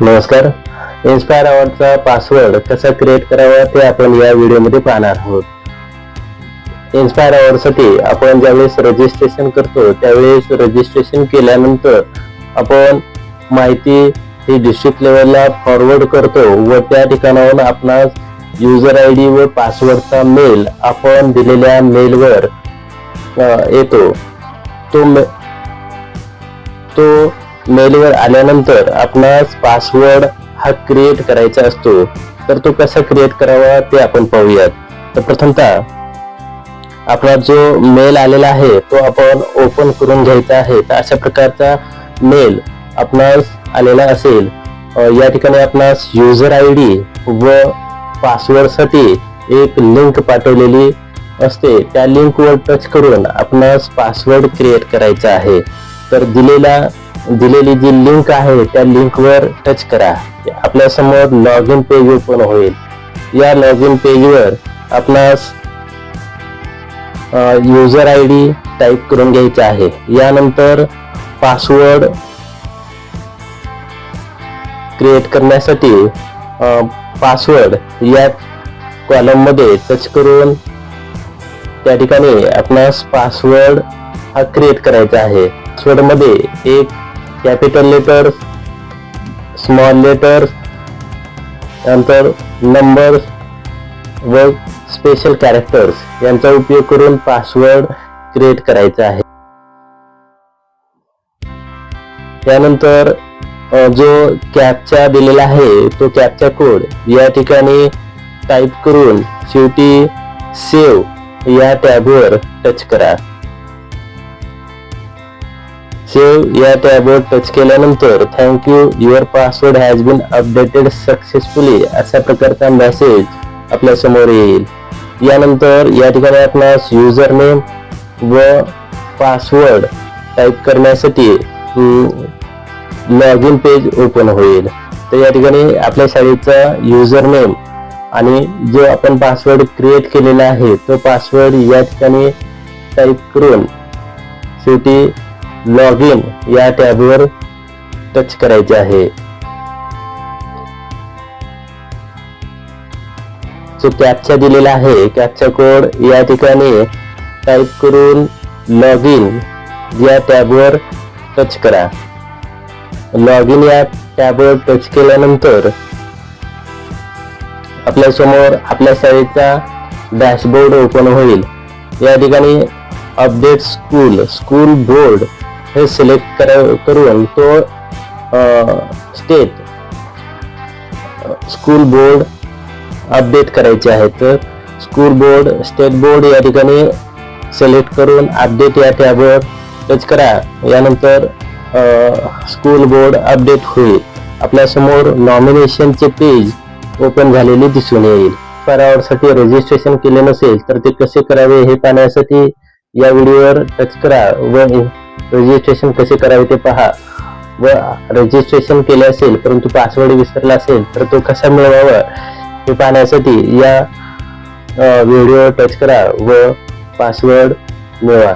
नमस्कार. इन्स्पायर अवॉर्डचा पासवर्ड कसा क्रिएट करावा ते आपण या व्हिडिओमध्ये पाहणार आहोत. इन्स्पायर अवॉर्डसाठी आपण ज्यावेळेस रजिस्ट्रेशन करतो त्यावेळेस रजिस्ट्रेशन केल्यानंतर आपण माहिती ही डिस्ट्रिक्ट लेवलला फॉरवर्ड करतो व त्या ठिकाणाहून आपणास युजर आय डी व पासवर्डचा मेल आपण दिलेल्या मेलवर येतो. तो मे- तो मेलवर आल्यानंतर आपणास पासवर्ड हा क्रिएट करायचा असतो. तर तो कसा क्रिएट करावा ते आपण पाहूयात. तर प्रथमतः आपला जो मेल आलेला आहे तो आपण ओपन करून घ्यायचा आहे. तर अशा प्रकारचा मेल आपणास आलेला असेल. या ठिकाणी आपणास युजर आय डी व पासवर्डसाठी एक लिंक पाठवलेली असते. त्या लिंकवर टच करून आपणास पासवर्ड क्रिएट करायचा आहे. तर दिलेला दिलेली जी लिंक आहे त्या लिंकवर टच करा. आपल्यासमोर लॉग इन पेज ओपन होईल. या लॉग इन पेजवर आपणास युजर आय डी टाईप करून घ्यायचा आहे. यानंतर पासवर्ड क्रिएट करण्यासाठी पासवर्ड या कॉलममध्ये टच करून त्या ठिकाणी आपणास पासवर्ड हा क्रिएट करायचा आहे. पासवर्डमध्ये एक कॅपिटल लेटर स्मॉल लेटर नंतर नंबर व स्पेशल कॅरेक्टर्स यांचा उपयोग करून पासवर्ड क्रिएट करायचा आहे. त्यानंतर जो कॅपचा दिलेला आहे तो कॅपचा कोड या ठिकाणी टाईप करून शेवटी सेव्ह या टॅबवर टच करा. सेव्ह या टॅबवर टच केल्यानंतर thank you your password has been updated successfully अशा प्रकारचा मेसेज आपल्यासमोर येईल. यानंतर या ठिकाणी आपणास युजर नेम व पासवर्ड टाईप करण्यासाठी लॉग इन पेज ओपन होईल. तर या ठिकाणी आपल्या शाळेचा युजर नेम आणि जो आपण पासवर्ड क्रिएट केलेला आहे तो पासवर्ड या ठिकाणी टाईप करून शेवटी लॉग इन या टॅबवर टच करायचे आहे. जो कॅपचा दिलेला आहे कॅपचा कोड या ठिकाणी टाईप करून लॉग इन या टॅबवर टच करा. लॉग इन या टॅबवर टच केल्यानंतर आपल्यासमोर आपल्या शाळेचा डॅशबोर्ड ओपन होईल. या ठिकाणी अपडेट स्कूल स्कूल बोर्ड हे सिलेक्ट करून तो स्टेट स्कूल बोर्ड अपडेट करायचे आहे. तर स्कूल बोर्ड स्टेट बोर्ड या ठिकाणी सिलेक्ट करून अपडेट या टॅबवर टच करा. यानंतर स्कूल बोर्ड अपडेट होईल. आपल्यासमोर नॉमिनेशनचे पेज ओपन झालेले दिसून येईल. साठी रजिस्ट्रेशन केले नसेल तर ते कसे करावे हे पाहण्यासाठी या व्हिडिओवर टच करा व रजिस्ट्रेशन कसे करावे ते पहा. व रजिस्ट्रेशन केले असेल परंतु पासवर्ड विसरला असेल तर तो कसा मिळवावा हे पाहण्यासाठी या व्हिडिओ टच करा व पासवर्ड मिळवा.